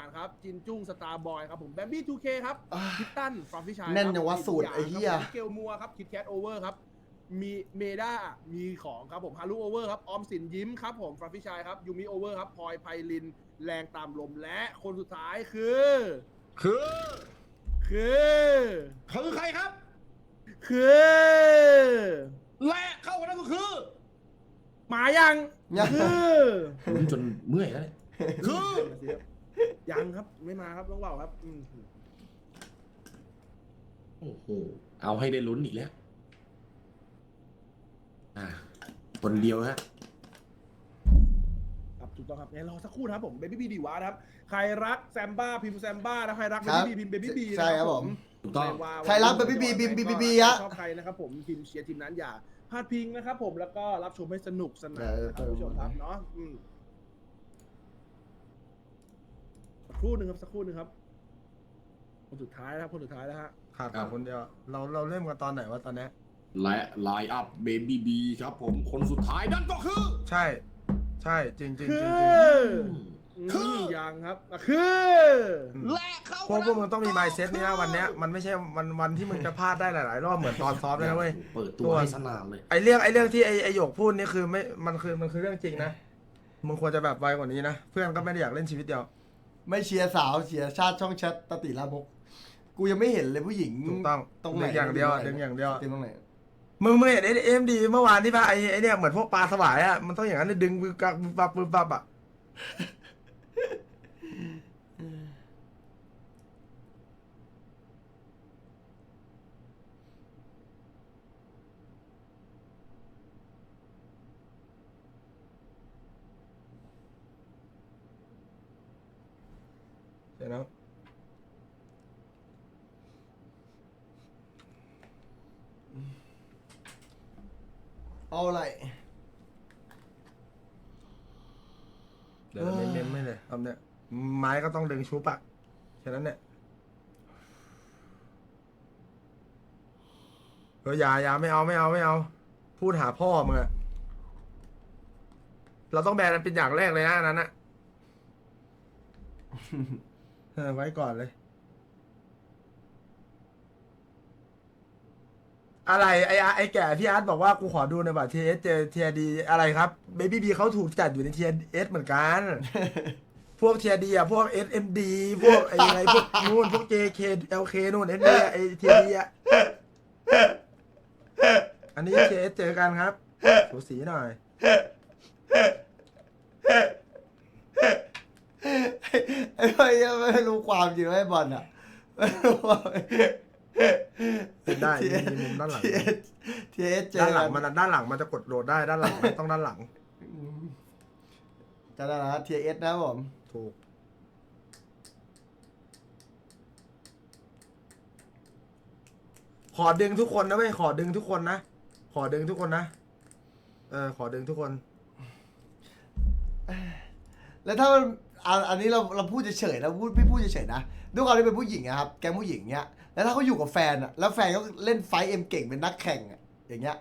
ารครับ จินจุ้งสตาร์บอยครับผมแบมบี้ 2K ครับอ่าคิตตันฟรอมฟิชายแน่นอย่างว่าสูตรไอ้เหี้ยเกลมัวครับคิดแคทโอเวอร์ครับมีเมด้ามีของครับผมฮารุโอเวอร์ครับออมสินยิ้มครับผมฟรอมฟิชายครับยูมิโอเวอร์ครับพลอยไพลิน แรงตามลมและคนสุดท้ายคือ คือ คือคือใครครับ คือ และเข้ากันนั่นก็คือมายังยังคือลุ้นจนเมื่อยแล้วเนี่ยคือ ยังครับไม่มาครับต้องเบาครับอืมโอ้โห เอาให้ได้ลุ้นอีกแล้ว อ่า คนเดียวฮะ ครับถูกต้องครับงั้นรอสักครู่นะครับผมเบบี้บีดีวานะครับใครรักแซมบ้าพิมพ์แซมบ้านะใครรักเบครับบี้บีพิมพ์เบบี้บีใช่ครับผม ถูกต้องไม่ว่าใครรัก Baby B พิมพ์ Baby B ฮะชอบใครนะครับผมทีมเชียร์ทีมนั้นอย่าพลาดพิงนะครับผมแล้วก็รับชมให้สนุกสนานเออนะครับคุณผู้ชมครับเนาะอืมสัก ครู่หนึ่งครับสักครู่หนึ่งครับคนสุดท้ายนะครับคนสุดท้ายแล้วฮะขาดคนเดียว เราเราเล่นกันตอนไหนวะตอนเนี้ยและไลน์อัพเบบี้บีครับผมคนสุดท้ายนั่นก็คือ ใช่ ใช่จริงจริงคืจริง อคือ มยังครับอะคือและเข้าพวกพวกมึงต้องมีไมเซ็ตนี่นะวันเนี้ยมันไม่ใช่วันวันที่มึงจะพลาดได้หลายๆ รอบเหมือนตอนซ้อมเลยนะเว้ย เปิดตัวให้สนานเลยไอเรื่องไอเรื่องที่ไอไอหยกพูดนี่คือไม่ มันคือมันคือเรื่องจริงนะ มึงควรจะแบบไวกว่านี้นะ เพื่อนก็ไม่ได้อยากเล่นชีวิตเดียว ไม่เชียร์สาวเชียร์ชาติช่องแชทตติลามก กูยังไม่เห็นเลยผู้หญิงถูกต้องตรงไหนดึงอย่างเดียวอะดึงอย่างเดียว ดึงตรงไหนมึงมึงเห็นเอ็มดีเมื่อวานที่ป่ะไอไอเนี่ยเหมือนพวกปลาสวายอะมันต้องอย่างนั้นเลยดึงบึบกับบึบบับบึบบับอะ เดี๋ยวนะเอาอะไรเดี๋ยวเราเน้นๆไม่เลยทำเนี่ยไม้ก็ต้องดึงชุบอะแค่นั้นเนี่ยเอออย่าอย่าไม่เอาไม่เอาไม่เอา พูดหาพ่อมึงอะเราต้องแบนมันเป็นอย่างแรกเลยนะอันนั้นอะ เออไว้ก่อนเลย อะไรไอ้อาไอ้แก่ที่อาร์ตบอกว่ากูขอดูในอยบัตรทีเอสเจเทียดีอะไรครับเบบี้บีเขาถูกจัดอยู่ในเทียเอสเหมือนกัน พวกเทียดีอะพวกเอสเอ็มดีพวกไอ้อะไรพวกนู่นพวกเจเคเอลเคนู่นเอสเไอเทียดีอะอันนี้เทียเอสเจอกันครับ สูสีหน่อย ไอ้ไม่ไม่รู้ความจริงว่าไอ้บอลอะไม่รู้ว่าเป็นได้มีมีมุมด้านหลัง ทีเอสทีเอสเจอด้านหลังกัมันอะด้านหลังมันจะกดโหลดได้ด้านหลังมันต้องด้านหลัง จะได้นะทีเอสนะครับผม ถูก ขอดึงทุกคนนะเว้ยขอดึงทุกคนนะ ขอดึงทุกคนนะเออขอดึงทุกคน แล้วถ้ามัน อันอันนี้เราเราพูดเฉยๆนะพูดพี่พูดเฉยๆนะด้วยความที่เป็นผู้หญิงอะครับแก๊งผู้หญิงเนี้ยแล้วถ้าเขาอยู่กับแฟนอะแล้วแฟนเขาเล่นไฟท์เอ็มเก่งเป็นนักแข่งอะอย่างเงี้ย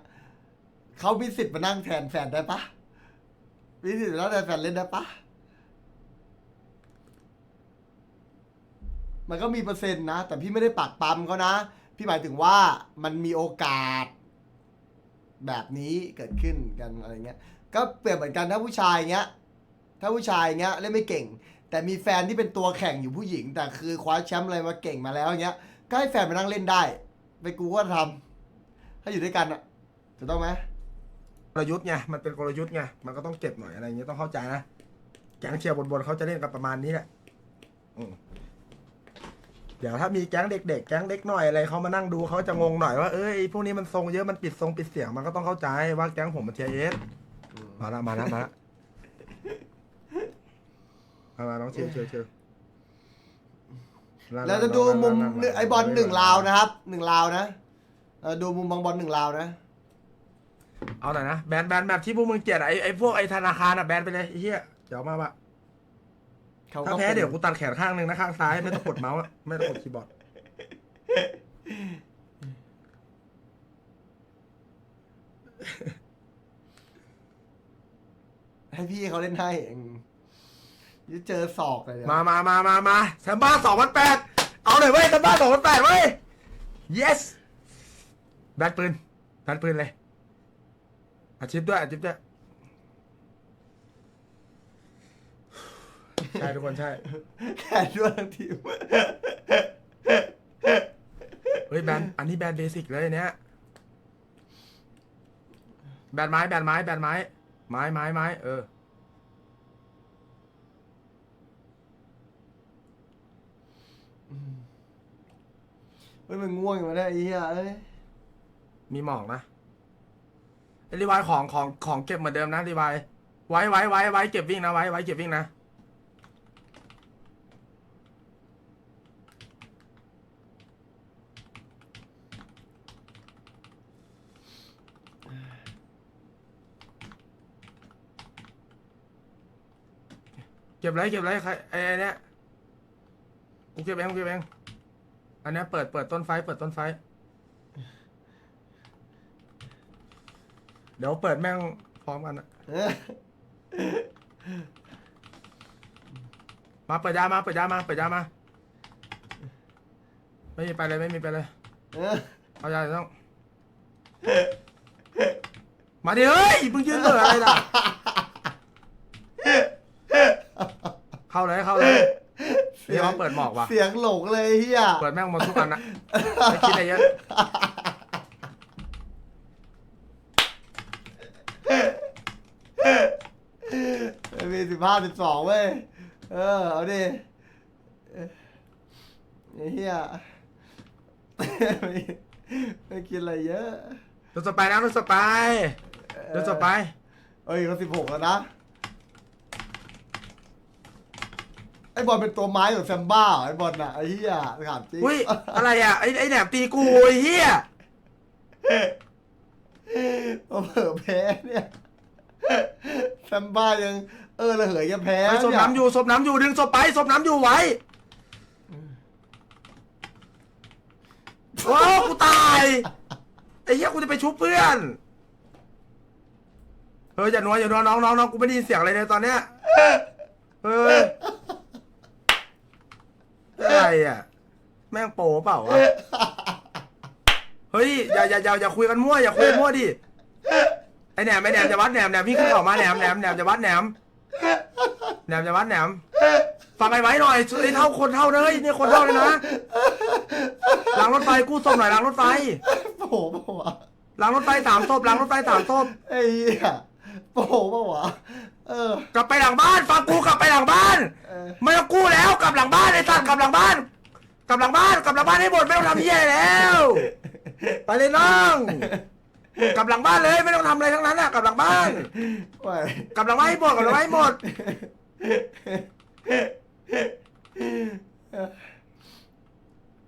เขามีสิทธิ์มานั่งแทนแฟนได้ปะมีสิทธิ์มานั่งแทนแฟนเล่นได้ปะมันก็มีเปอร์เซ็นต์นะ แต่พี่ไม่ได้ปักปั๊มเขานะ พี่หมายถึงว่ามันมีโอกาส แบบนี้เกิดขึ้นกันอะไรเงี้ย ก็เปรียบเหมือนกันถ้าผู้ชายเงี้ย ถ้าผู้ชายเงี้ยเล่นไม่เก่ง แต่มีแฟนที่เป็นตัวแข่งอยู่ผู้หญิง แต่คือคว้าแชมป์อะไรมาเก่งมาแล้วเงี้ยก็ให้แฟนมานั่งเล่นได้ ไปกูก็ทำถ้าอยู่ด้วยกันอะถูกต้องไหมกลยุทธ์ไงมันเป็นกลยุทธ์ไงมันก็ต้องเก็บหน่อยอะไรอย่างเงี้ยต้องเข้าใจนะแก๊งเชียร์บนๆเขาจะเล่นกันประมาณนี้แหละอืมเดี๋ยวถ้ามีแก๊งเด็กๆแก๊งเล็กหน่อยอะไรเขามานั่งดูเขาจะงงหน่อยว่าเอ้ยพวกนี้มันทรงเยอะมันปิดทรงปิดเสียงมันก็ต้องเข้าใจว่าแก๊งผมมันเทียเอสมาละมาละมาละ มามาน้องเชียร์เชียร์เชียร์แล้วจะดูมุมนั่งๆๆๆไอบอลหนึ่งลาวนะครับหนึ่งลาวนะเออดูมุมบางบอลหนึ่งลาวนะ เอาหน่อยนะแบนแบนแบบที่พวกมึงเกลียดอะไอ้ไอ้พวกไอ้ธนาคารอะแบนไปเลยไอ้เหี้ยเดี๋ยวมาปะเขาถ้าก็แพ้ป็นเดี๋ยวกูตัดแขนข้างหนึ่งนะข้างซ้ายไม่ต้องกดเมาส์อะไม่ต้องกดคีย์บอร์ดให้พี่เขาเล่นให้อืม เดี๋ยวเจอศอกเลยเดี๋ยวมามามามามาแซมบ้าสองพันแปดเอาหน่อยเว้ยแซมบ้าสองพันแปดเว้ย yes แบนปืนแบนปืนเลยอาชิปด้วยอาชิปด้วย ใช่ทุกคนใช่แค่ด้วยทั้งทีมเฮ้ยแบนอันนี้แบนเบสิกเลยเนี้ยแบนไม้แบนไม้แบนไม้ ไม้ไม้ไม้เออ ฮ้ยมันง่วงอยู่มาได้ไอ้เหี้ยเอ้ยมีหมอกนะไอ้รีไวายของของของเก็บเหมือนเดิมนะรีไวายไว้ไว้ไว้ไว้เก็บวิ่งนะไว้ไว้เก็บวิ่งนะเก็บไรเก็บไรใครไอ้ไอ้เนี้ยกูเก็บเองกูเก็บเอง อันเนี้ยเปิดเปิดต้นไฟ เปิดต้นไฟ เดี๋ยวเปิดแม่งพร้อมกันนะมาเปิดยามาเปิดยามาเปิดยามา ไม่มีไปเลยไม่มีไปเลย เอายาเดี๋ยวต้อง มาดิเฮ้ยมึงยืนเหลืออะไรล่ะ เข้าเลยเข้าเลย ยวเขาเปิดหมอกว่ะเสียงหลงเลยไอ้เหี้ยเปิดแม่งหมาทุกอันนะไม่คิดอะไรเยอะไม่มีสิบห้าสิบสองเว้ย เออ เอาดิเออไอ้เหี้ยไม่ไม่กินอะไรเยอะ รถสไปร์นะรถสไปร์รถสไปร์เอ้ยเขาสิบหกแล้วนะ ไอ้บอลเป็นตัวไม้ของแซมบ้าเหรอไอ้บอลน่ะไอ้เหี้ยถามจริงอุ้ยอะไรอะไอ้ไอ้แหนมตีกูไอ้เหี้ยเผลอแพ้เนี่ยแซมบ้ายัง เออระเหยยังแพ้ไปศพเนี่ยน้ำอยู่ศพน้ำอยู่ดึงศพไปศพน้ำอยู่ไว้ว้าวกูตายไอ้เหี้ยกูจะไปชุบเพื่อนเฮ้ยอย่านัวอย่านัวน้องน้องน้องกูไม่ได้ยินเสียงอะไรเลยตอนเนี้ยเฮ้ย อะไรอะ แม่งโปเปล่าวะ เฮ้ยอย่าอย่าอย่าอย่าคุยกันมั่วอย่าคุยกันมั่วดิ ไอแหนมไอแหนมจะวัดแหนมแหนมพี่ขึ้นเขามาแหนมแหนมแหนมจะวัดแหนมแหนมจะวัดแหนมฟังไอ้ไว้หน่อยไอ้เท่าคนเท่าเลยนี่คนเท่าเลยนะหลังรถไฟกู้ศพหน่อยหลังรถไฟโผล่ปะวะหลังรถไฟสามศพหลังรถไฟสามศพไอ้เหี้ยโผล่ปะวะ เออ กลับไปหลังบ้านฟังกูกลับไปหลังบ้านเออ ไม่ต้องกู้แล้วกลับหลังบ้านไอ้สัตว์กลับหลังบ้าน กลับหลังบ้านกลับหลังบ้านให้หมดไม่ต้องทำเหี้ยอะไรแล้วไปเลยน้องกลับหลังบ้านเลยไม่ต้องทำอะไรทั้งนั้นอะกลับหลังบ้านไหวกลับหลังบ้านให้หมดกลับหลังบ้านให้หมด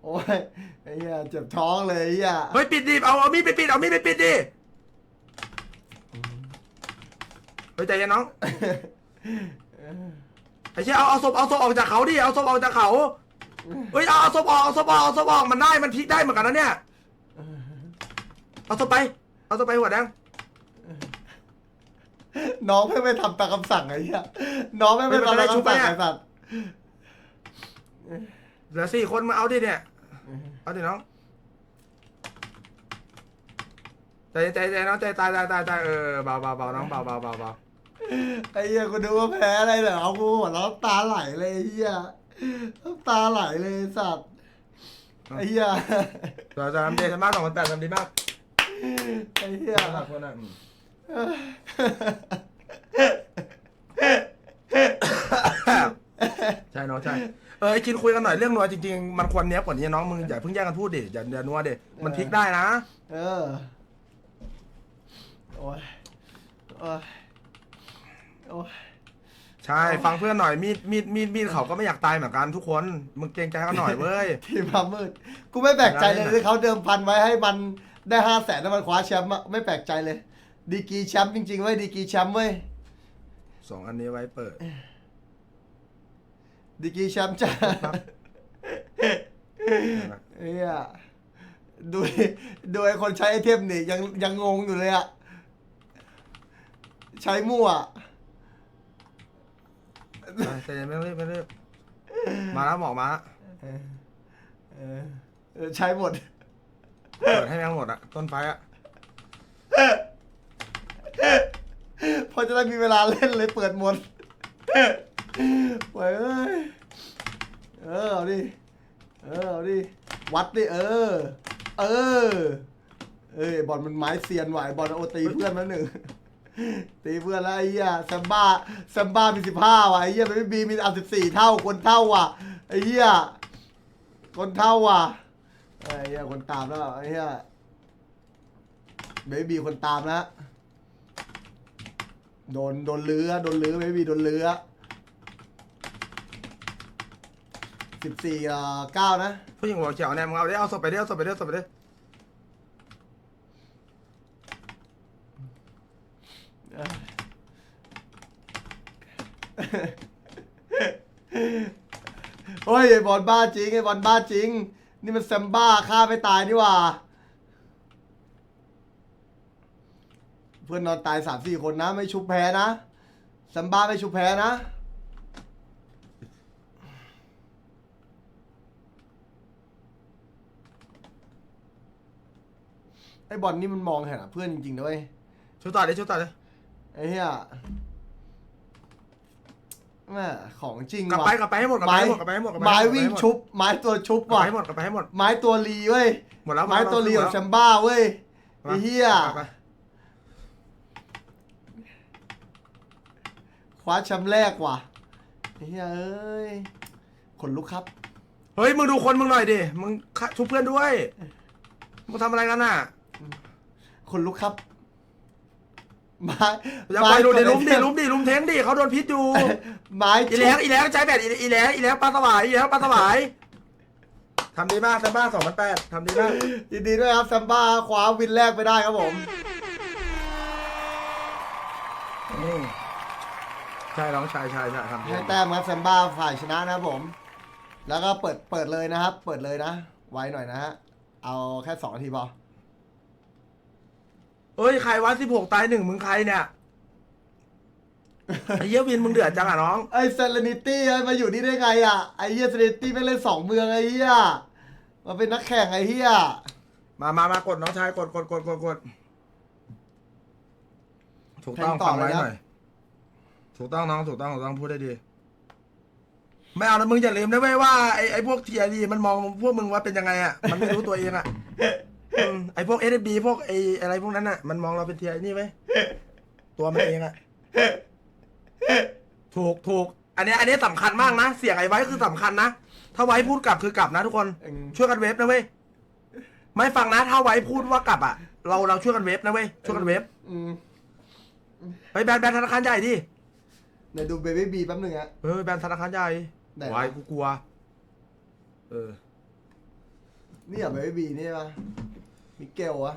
โอ้ยไอ้เหี้ยเจ็บท้องเลยไอ้เหี้ยเฮ้ยปิดดิเอาเอามีดไปปิดเอามีดไปปิดดิเฮ้ยใจเย็นน้องไอ้เชี่ยเอาเอาศพเอาศพออกจากเขาดิเอาศพออกจากเขาเฮ้ยเอาเอาศพออกเอาศพออกเอาศพออกมันได้มันพลิกได้เหมือนกันนะเนี่ยเอาศพไป เอาศพไปหัวแดงน้องไม่ไปทำตามคำสั่งไอ้เหี้ยน้องไม่ไปทำตามคำสั่งไอ้สัตว์เหลือสี่คนมาเอาดิเนี่ยเอาดิน้องใจใจใจน้องใจตายตายตายตายเออเบาเบาเบาน้องเบาเบาเบาเบา ไอ้เหี้ยกูดูว่าแพ้อะไรเหรอเอากูหัวเราะน้ำตาไหลเลยไอ้เหี้ยน้ำตาไหลเลยไอ้สัตว์ไอ้เหี้ยเราจะทำเดชมากสองพันแปดทำดีมากไอ้เหี้ยขอบคุณนะใช่น้องใช่เออไอ้กินคุยกันหน่อยเรื่องนัวจริงๆมันควรเนี้ยบกว่านี้น้องมึงอย่าเพิ่งแย่งกันพูดดิอย่าอย่านัวดิมันพลิกได้นะ เออ โอ้ยโอ้ย โอ้ยใช่ฟังเพื่อนหน่อยมีดมีดมีดมีดเขาก็ไม่อยากตายเหมือนกันทุกคนมึงเกรงใจกันหน่อยเว้ย ทีมพามืดกูไม่แปลกใจเลยที่เขาเดิมพันไว้ให้มันได้ห้าแสนแล้วมันคว้าแชมป์อะไม่แปลกใจเลย ดีกรีแชมป์จริงๆเว้ยดีกรีแชมป์เว้ยสองอันนี้ไว้เปิด ดีกรีแชมป์จ้าครับเฮียดูดิดูไอ้คนใช้ไอเทมนี่ยังยังงงอยู่เลยอะใช้มั่ว ใจเย็นไม่ต้องรีบไม่ต้องรีบมาแล้วหมอกมาแล้วเออเออเออใช้หมด เปิดให้แม่งหมดอะต้นไฟอะพอจะได้มีเวลาเล่นเลยเปิดหมดไว้เอ้ย เออเอาดิ เออเอาดิ วัดดิเออ เออ เอ้ยบอลมันไม้เซียนไหวบอลโอตีเพื่อนมาหนึ่ง ตีเพื่อนแล้วไอ้เหี้ยแซมบ้าแซมบ้ามีสิบห้าว่ะไอ้เหี้ยไม่บีมีเอาสิบสี่เท่าคนเท่าว่ะไอ้เหี้ยคนเท่าว่ะไอ้เหี้ยคนตามแล้วไอ้เหี้ยเบบีคนตามแล้วโดนโดนเลื้อโดนเลื้อเบบีโดนเลื้อสิบสี่อ่าเก้านะผู้หญิงหัวเขียวเนี่ยมึงเอาไดิเอาศพไปไดิเอาศพไปไดิเอาศพไปไดิ โอ้ยไอ้บอลบ้าจริงไอ้บอลบ้าจริง นี่มันแซมบ้าฆ่าไม่ตายนี่หว่า เพื่อนนอนตายสามสี่คนนะ ไม่ชุบแพ้นะแซมบ้าไม่ชุบแพ้นะไอ้บอลนี่มันมองเห็นอะเพื่อนจริงๆนะเว้ยชุดต่อดิชุดต่อดิไอ้เหี้ย แม่ของจริงกลับว่ะไปกลับไปให้หมดกลับไปให้หมดกลับไปให้หมดกลับไปไม้ให้หมดวิ่งชุบ ไม้ตัวชุบกลับว่ะไปให้หมดกลับไปให้หมดไม้ตัวรีเว้ยหมดแล้วไม้ตัวรีของแซมบ้าเว้ยไอ้เหี้ยไปไปคว้าแชมป์แรกว่ะไอ้เหี้ยเอ้ยขนลุกครับ เฮ้ยมึงดูคนมึงหน่อยดิมึงฆ่าชุบเพื่อนด้วยมึงทำอะไรกันน่ะขนลุกครับ ไม้อย่าปล่อยดูดิไลุมดิลุมดิลุมเทงดิเขาโดนพิษอยู่ไม้อีแหลงอีแหลงใจแบบอีอีแหลงอีแหลงปลาสวายอีแหลงปลาสวายทำดีมากแซมบ้าสองพันแปดทำดีมากยินดีด้วยครับแซมบ้าคว้าวินแรกไปได้ครับผมอืมใช่น้องชายชายใช่ทำดีให้แต้มครับแซมบ้าฝ่ายชนะนะครับผม แล้วก็เปิดเปิดเลยนะครับ เปิดเลยนะ ไวหน่อยนะฮะเอาแค่สองนาทีพอ เฮ้ยใครวันสิบหกตายหนึ่งมึงใครเนี่ยไอ้เยี่ยวินมึงเดือดจังอะน้อง ไอ้เซเลนิตี้มาอยู่นี่ได้ไงอะไอ้เฮียเซเลนิตี้ไม่เล่นสองเมืองไอ้เฮียมาเป็นนักแข่งไอ้เฮียมามามากดน้องชายกดกดกดกดกดถูกต้องฟังไว้หน่อยถูกต้องน้องถูกต้องถูกต้องพูดได้ดี ไม่เอาแล้วมึงอย่าลืมนะเว้ยว่าไอ้ไอ้พวกเทียดีมันมองพวกมึงว่าเป็นยังไงอะมันไม่รู้ตัวเองอะ อืมไอ้พวกเอสบีพวกไอ้อะไรพวกนั้นอะ มันมองเราเป็นเทียนี่ไหมตัวมันเองอะ ถูกถูก อันเนี้ยอันเนี้ยสำคัญมากนะ เสียงไอ้ไว้คือสำคัญนะ ถ้าไว้พูดกลับคือกลับนะทุกคนเอ็งช่วยกันเวฟนะเว้ย ไม่ฟังนะ ถ้าไว้พูดว่ากลับอะ เราเราช่วยกันเวฟนะเว้ย ช่วยกันเวฟอืมไปแบนแบนธนาคารใหญ่ดิ เดี๋ยวดูเบบี้บีแป๊บหนึงฮะเออแบนธนาคารใหญ่ไหนวะ ไว้กูกลัว เออ นี่เหรอเบบี้บีนี่ใช่ปะ มิเกลวะ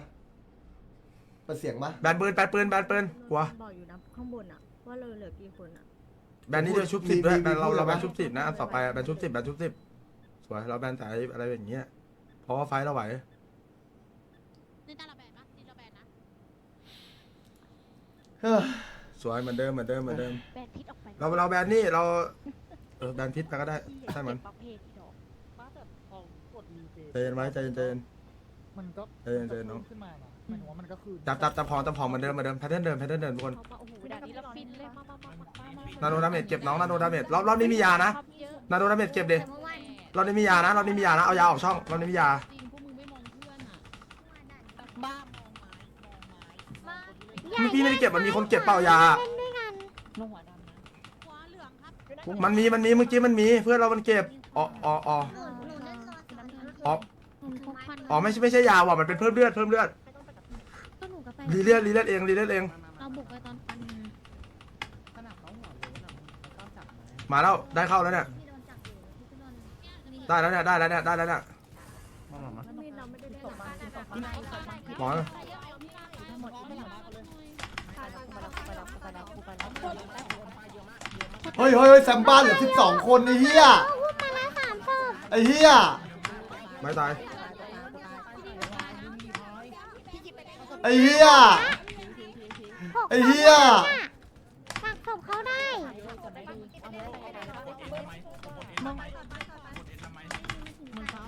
เปิดเสียงปะแบนปืนแบนปืนแบนปืนกลัวบอกอยู่นะข้างบนอะว่าเราเหลือกี่คนอะแบนนี่เดียวชุบสิบมีด้วยมีแบนเราพูดเราอะไรแบนปะชุบสิบนะอันต่อไปอะแบนชุบสิบแบนชุบสิบสวยเราแบนสายอะไรแบบเนี้ยเพราะว่าไฟท์เราไหวนี่ตาละแบนปะนี่เราแบนนะเฮ้ยสวยเหมือนเดิมเหมือนเดิมเหมือนเดิม แบนพิษออกไปเราเราแบนนี่เราเออแบนพิษไปก็ได้ใช่มัน ประเภทดอกป้าแต่พอกดรีเจใจเย็นไว้ใจเย็นใจเย็น มันก็เออเออน้องขึ้นมานะหมายถึงว่ามันก็คือจับจับจับของจับของเหมือนเดิมเหมือนเดิมแพทเทิร์นเดิมแพทเทิร์นเดิมทุกคนเขามาโอ้โหด่านนี้เราฟินเลยมามามามามามานาโนดาเมจเก็บน้องนาโนดาเมจรอบรอบนี้มียานะครับเยอะนาโนดาเมจเก็บดิแต่เมื่อวานรอบนี้มียานะรอบนี้มียานะเอายาออกช่องรอบนี้มียาจริงพวกมึงไม่มองเพื่อนอะบ้ามองไม้มองไม้พี่พี่ไม่ได้เก็บมันมีคนเก็บเปล่ายาลงหัวดำนะหัวเหลืองครับมันมีมันมีเมื่อกี้มันมีเพื่อนเรามันเก็บอ๋ออ๋ออ๋อหนูหนูเล่นรอสามอ๋อ หนูพกพันอ๋อไม่ใช่ไม่ใช่ยาว่ะมันเป็นเพิ่มเลือดเพิ่มเลือดก็หนูกับแฟนรีเลือดรีเลือดเองรีเลือดเอง เราบุกไปตอนปันขนาดเขาหัวโล้นอะมันก็จับไหมมาแล้วได้เข้าแล้วเนี่ยที่โดนจับอยู่ที่โดนได้แล้วเนี่ยได้แล้วเนี่ยได้แล้วเนี่ยไม่เราไม่ได้เล่นหรอกหมอทั้งหมดทั้งหมดไปแล้วไปแล้วไปแล้วไปแล้วเฮ้ยเฮ้ยเฮ้ยแซมบ้าเหลือสิบสองคนไอ้เฮียไอ้เฮียไม่ตาย ไอ้เฮียไอ้เฮียฝากศพเขาได้มึงมึงเขา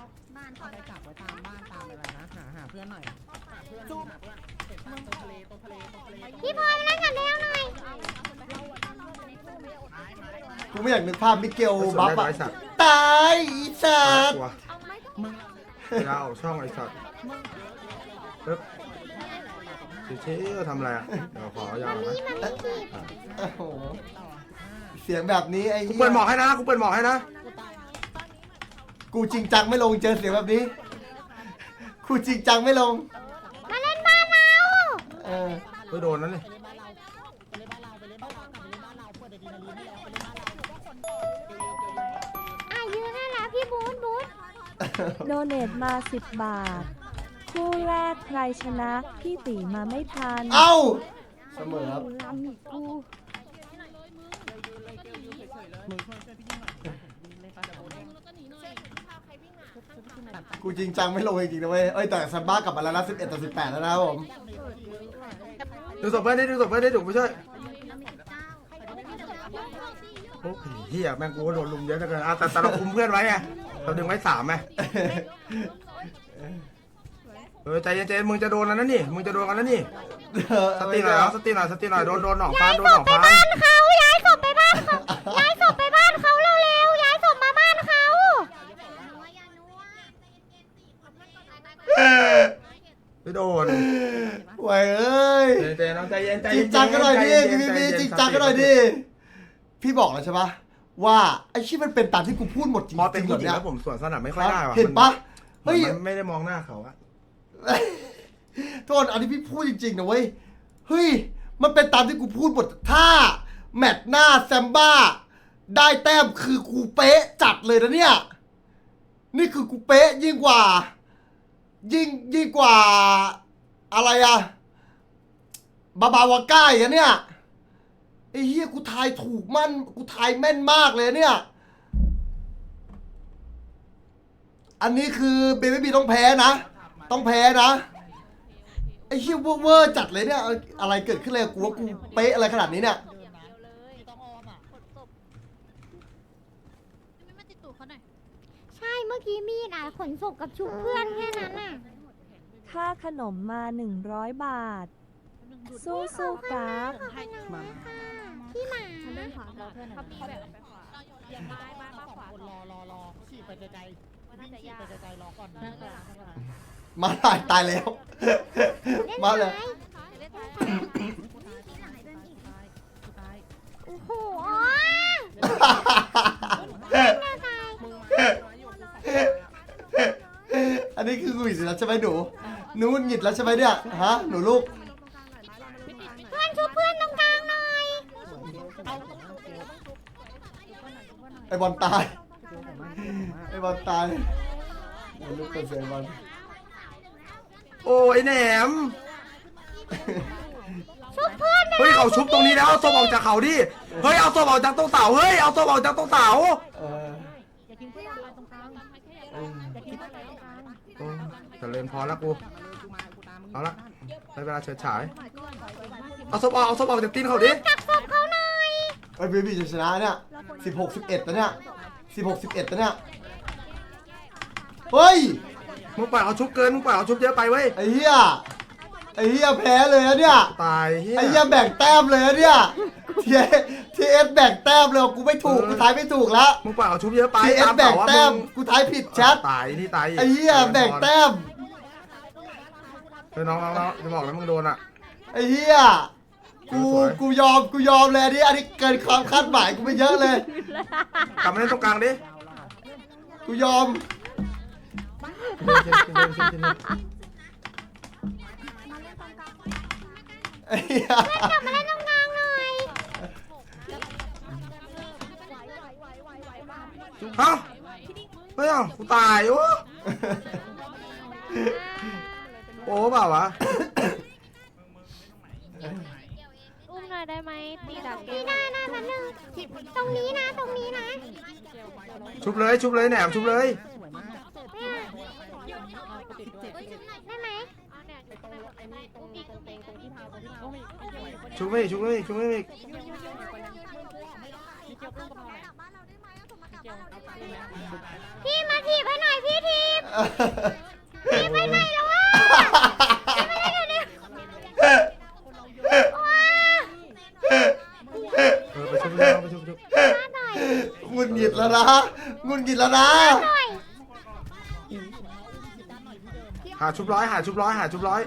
เอาไปจับไว้ตามบ้านตามอะไรนะหาหาเพื่อนหน่อยหาเพื่อนหาเพื่อนเห็นปะตรงทะเลตรงทะเลตรงทะเลพี่พลอยมาเล่นกับแดวหน่อยกูไม่อยากนึกภาพมิเกลไม่สนบัฟได้อะไอ้สัตว์ตายอีสัตว์ตัวมึงยาวช่องไอ้สัตว์ปึ๊บ เชี่ยทำอะไรอะเดี๋ยวขอยาวหน่อยมันไม่ผิดโอ้โห เสียงแบบนี้ไอ้กูเหี้ยเปิดหมอกให้นะกูเปิดหมอกให้นะกูจริงจังไม่ลงเจอเสียงแบบนี้ กูจริงจังไม่ลง มาเล่นบ้านเราเออไปโดนนั่นนี่อะยืนได้แล้วพี่บูธบูธโดเนตมา 10 บาท คู่แรกใครชนะ พี่ตีมาไม่ทัน เอ้าเสมอครับลำอีกกูมึงช่วยช่วยพี่ยิ่งหน่อยผมยิงเลยครับเดี๋ยวโดนเองแล้วก็หนีหน่อยกูจริงจังไม่ลงจริงๆนะเว้ยเอ้ยแต่ซัมบ้ากลับมาแล้วนะ11ต่อ18 แล้วนะครับผมดูศพเพื่อนดิดูศพเพื่อนดิถูกไม่ใช่โอ้ยเฮียแม่งกูก็โดนลุมเยอะเหลือเกินอะแต่แต่เราคุมเพื่อนไว้ไงเราดึงไว้สามไง เออใจเย็นๆมึงจะโดนแล้วนะนี่ มึงจะโดนกันแล้วนี่ สติหน่อยครับสติหน่อยสติหน่อยโดนโดนหนองฟานโดนหนองฟานเขาย้ายศพไปบ้านเขาย้ายศพไปบ้านเขาเร็วๆย้ายศพมาบ้านเขาไม่โดนไหวเอ้ยใจเย็นๆน้องใจเย็นใจจริเย็งนจังกันหน่อยดิใจเพี่พี่พี่ใจเย็จริงจังกันหน่อยดิพี่บอกแล้วใช่ปะว่าไอ้ชี่มันเป็นตามที่กูพูดหมดจริงพอเป็นจริงผู้แบบหญิงเนี้ยแล้วผมสวนสนับไม่ค่อยได้ว่ะเห็นปะเฮ้เฮ้ยยมันไม่ได้มองหน้าเขาอะ โทษอันนี้พี่พูดจริงๆนะเว้ย เฮ้ย มันเป็นตามที่กูพูดหมดถ้า แมตช์หน้าแซมบ้า ได้แต้มคือกูเป๊ะจัดเลยนะเนี่ย นี่คือกูเป๊ะยิ่งกว่า ยิ่งยิ่งกว่า อะไรอะบาบาวาก้าอย่างเงี้ยเนี่ยไอ้เฮียกูทายถูกมั่น กูทายแม่นมากเลยเนี่ย อันนี้คือเบบี้บีต้องแพ้นะ ต้องแพ้นะไอ้เฮียเวอร์เวอร์จัดเลยเนี่ยอะไรเกิดขึ้นเลยกูว่ากูเป๊ะอะไรขนาดนี้เนี่ยไม่มาติดตูดเขาหน่อยใช่เมื่อกี้มีดอะขนศพกับชุบเพื่อนแค่นั้นน่ะค่าขนมมา 100 บาท สู้สู้ๆกราฟขอบคุณน้อยค่ะพี่หมาเขามีแบบอย่างไรบ้างบ้างขวารอรอรอขี่ไปไกลๆวิ่งขี่ไปไกลๆรอก่อนนะ มาตายตายแล้ว มาเลย โอ้โหอ๋ออันนี้คือกูหงิดแล้วใช่ไหมหนูหนูหงิดแล้วใช่ไหมเนี่ยฮะหนูลูกเพื่อนชุบเพื่อนตรงกลางหน่อยไอบอลตายไอบอลตายเดี๋ยวลูกเป็นเสียงบอล โอ้ยแหนม ชุบเพื่อนเฮ้ยเขาชุบตรงนี้แล้วเอาศพออกจากเขาดิ เฮ้ยเอาศพออกจากตรงเสาเฮ้ยเอาศพออกจากตรงเสาเอออย่าทิ้งเพื่อนอะไรตรงกลางเอออย่าทิ้งเพื่อนอะไรตรงกลางโอ้เจริญพอแล้วกูกูมากูตามมึงเอาละได้เวลาเฉิดฉายเอาศพออกเอาศพออกจากตีนเขาดิกักศพเขาหน่อยไอเบบี้จะชนะเนี่ยสิบหกสิบเอ็ดนะเนี่ยสิบหกสิบเอ็ดนะเนี่ย เฮ้ย มึงปล่อยเขาชุบเกินมึงปล่อยเขาชุบเยอะไปเว้ยไอ้เหี้ยไอ้เหี้ยแพ้เลยนะเนี่ยตายเฮียไอ้เหี้ยแบ่งแต้มเลยนะเนี่ยทีทีเอสแบ่งแต้มเลยกูไม่ถูกกูทายไม่ถูกแล้วมึงปล่อยเขาชุบเยอะไปทีเอสตามแบ่งเสาว่าแต้มมึงกูทายผิดแชทตายนี่ตายไอ้เหี้ยแบ่งแต้มเฮ้ยน้องน้องน้องจะบอกแล้วมึงโดนอะ ไอ้เหี้ยกูสวย กูยอมกูยอมเลยอันนี้อันนี้เกินความคาดหมายกูไปเยอะเลย กลับมาเล่นตรงกลางดิกูยอม กลับมาเล่นตรงกลางหน่อยฮะเฮ้ยเอากูตายโอ้โอ้เปล่าวะอุ้มหน่อยได้ไหมตีดักไม่ได้นะมันหนึ่งตรงนี้นะ ตรงนี้นะ ชุบเลยชุบเลยแหนมชุบเลย ชุบไม่ชุบไม่ชุบไม่มีเกี่ยวกับพี่มาถีบให้หน่อยพี่ถีบไม่ไม่แล้วอะว้าเออไปชุบไปชุบไปชุบไปชุบมาหน่อยงุนหงิดแล้วนะงุนหงิดแล้วนะหน่อยหาชุบร้อยหาชุบร้อยหาชุบร้อย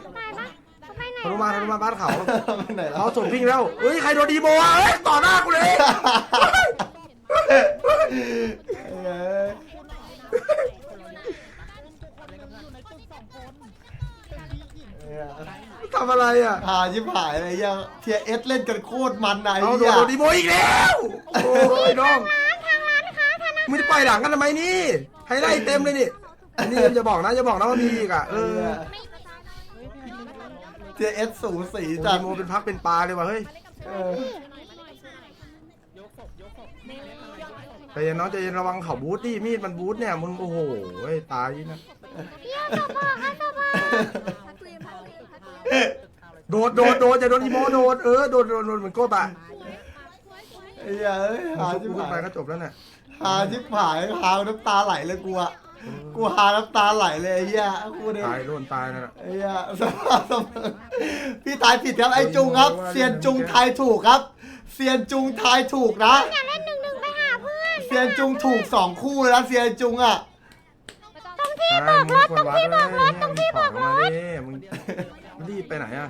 ไปปะเขาไปไหนทะลุมาทะลุมาบ้านเขาไปไหนแล้วเขาส่งพิงแล้วเฮ้ยใครโดนดีโมอะเฮ้ยต่อหน้ากูเลยเอ้ยทำอะไรอะหาชิบหายเลยยังเทียเอสเล่นกันโคตรมันนะไอ้เอาโดเหี้นยโดนดีโมอีกแล้ว โอ้ยน้องร้านทางร้านค้าธนามึงจะปล่อยหลังกันทำไมนี่ให้ได้เต็มเลยนี่อันนี้จะบอกนะจะบอกนะว่ามีอีกอะเออเทีย เอสสูสีโอ้จัดดีโมเป็นพักเป็นปลาเลยว่ะเฮ้ยเออใจเย็นน้องใจเย็นระวังเขาบูทดิมีดมันบูทเนี่ยมึงโอ้โหเฮ้ยตายนะพี่เอาตัวบอกเอาตัวบอกโดดโดดโดดจะโดนดีโมโดดเออโดดโดดโดดเหมือนโก้ปะไอ้เหี้ยเอ้ยหาชุบชิบกูหาไปยก็จบแล้วเนี่ยหาชิบหายหาน้ำตาไหลเลยกูอะ กูหาน้ำตาไหลเลยไอ้เหี้ยกูเนี่ยตายโดนตายนั่นแหละไอ้เหี้ยสภาพเสมอพี่ทายผิดครับไอ้จุงครับเซียนจุงทายถูกครับเซียนจุงทายถูกนะอย่าเล่นหนึ่งหนึ่งไปหาเพื่อนเซียนจุงถูกสองคู่เลยนะเซียนจุงอะตรงที่บอกรถตรงที่บอกรถตรงที่บอกรถมึงรีบไปไหนอะ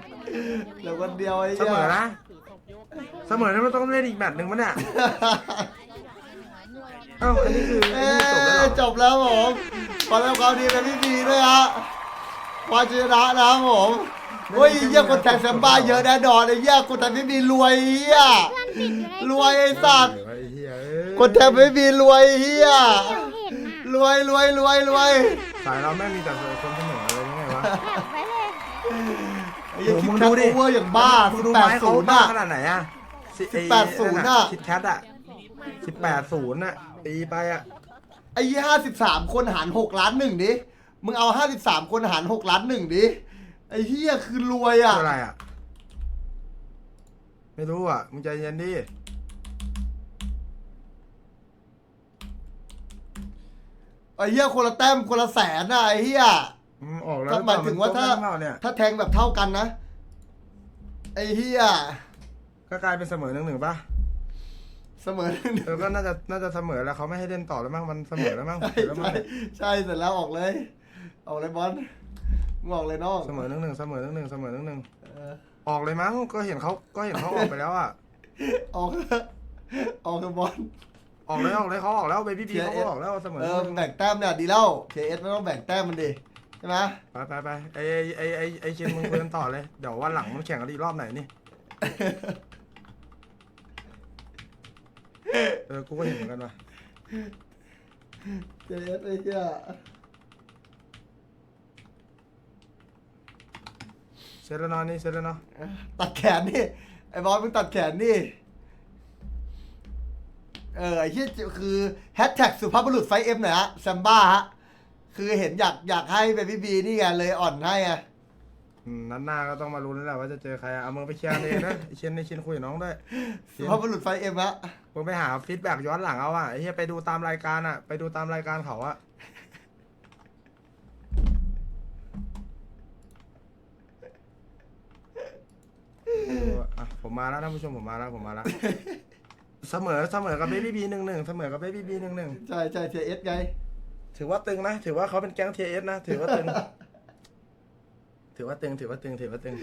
เดี๋ยวคนเดียวไอ้เสเหี้ยมอนะ เสมอนี่มันต้องเล่นอีกแมตช์หนึ่งมั้ยเนี่ย เอ้าอันนี้คือเอ้อันนี้จบแล้วเหรอจบแล้วผมขอแสดงความดีกับพี่บีด้วยฮะความชนะนะครับผมเฮ้ยเยี่ยคนแต่งแซมบ้าเยอะแน่นอนไอ้เยี่ยคนแต่งพี่บีรวยเฮียเพื่อนติดอยู่ในรวยไอ้สัตว์ไอ้เหี้ยเอ้ยคนแต่งพี่บีรวยเฮียเดียวเห็นน่ะรวยรวยรวยรวยสายเราแม่งมีแต่คนเสมอเลยยังไงวะแบบไปเลยไอ้เหี้ยโอ้คิมึดงแคดูทดิโอเวอร์อย่างบ้ามึสิงบดูแปไม้ดเขาศูนย์บ้าอะขนาดไหนอะสิไอ้18ศูนย์อะ คิดแคทอะสิบแปดศูนย์อะ ตีไปอะไอ้ยี่ห้าสิบสามคนหารหกล้านหนึ่งดิ มึงเอาห้าสิบสามคนหารหกล้านหนึ่งดิ ไอ้เฮียคือรวยอะคืออะไรอะ ไม่รู้อะ มึงใจเย็นดิไอ้เฮียคนละแต้มคนละแสนน่ะไอ้เฮีย อืมออกแล้วถ้าหมายถึงว่าถ้ามันต้องเล่นเปล่เนี่ย ถ้าแทงแบบเท่ากันนะ ไอ้เฮียก็กลายเป็นเสมอหนึ่งหนึ่งป่ะ เสมอหนึ่ง เออก็น่าจะน่าจะเสมอแล้วเขาไม่ให้เล่นต่อแล้วมั้งมันเสมอแล้วมั้งใช่เสร็จแล้วมั้ใช่งใช่เสร็จแล้วออกเลย ออกเลยบอลมึงออกเลยน้องเสมอหนึ่งหนึ่งเสมอหนึ่งหนึ่งเสมอหนึ่งหนึ่งเออออกเลยมั้งก็เห็นเขาก็เห็นเขาออกไปแล้วอะออกเถอะออกเลยบอลออกเลยออกเลยเขาออกแล้วเบบี้บีเขาก็ออกแล้วเสมอเอหอนึ่ง แบ่งแต้มเนี่ยดีแล้วเคเอสไม่ต้องแบ่งแต้มมันดิใช่ไหมไปไปไปไอไอไอไอไอเชนมึงเดินต่อเลย เดี๋ยววันหลังมันแข่งกันอีกรอบไหนนี่ เออกูก็เห็นเหมือนกันว่ะเคเอสไอ้เหี้ยเสร็จแล้วเนอนนี่เสร็จแล้วเนาะตัดแขนนี่ไอ้บอลมึงตัดแขนนี่เออไอ้เหี้ยคือแฮชแท็กสุภาพบุรุษไฟเอ็มหน่อยฮะแซมบ้าฮะคือเห็นอยากอยากให้เบบี้บีนี่ไงเลยอ่อนให้ไง อืมนัดหน้าก็ต้องมาลุ้นแล้วแหละว่าจะเจอใครอะเอามึงไปเคลียร์กันเองนะ ไอเชนไอเชนคุยกับน้องด้วยสุภาพบุรุษไฟเอ็มฮะมึงไปหาฟีดแบ็กย้อนหลังเอาอะไอ้เหี้ยไปดูตามรายการอะไปดูตามรายการเขาอะเอออะผมมาแล้วท่านผู้ชมผมมาแล้วผมมาแล้ว เสมอเสมอกับเบบี้บีหนึ่งหนึ่งเสมอกับเบบี้บีหนึ่งหนึ่ง ใช่ใช่เทียเอสไง ถือว่าตึงนะ ถือว่าเขาเป็นแก๊งเทียเอสนะ ถือว่าตึง ถือว่าตึงถือว่าตึงถือว่าตึง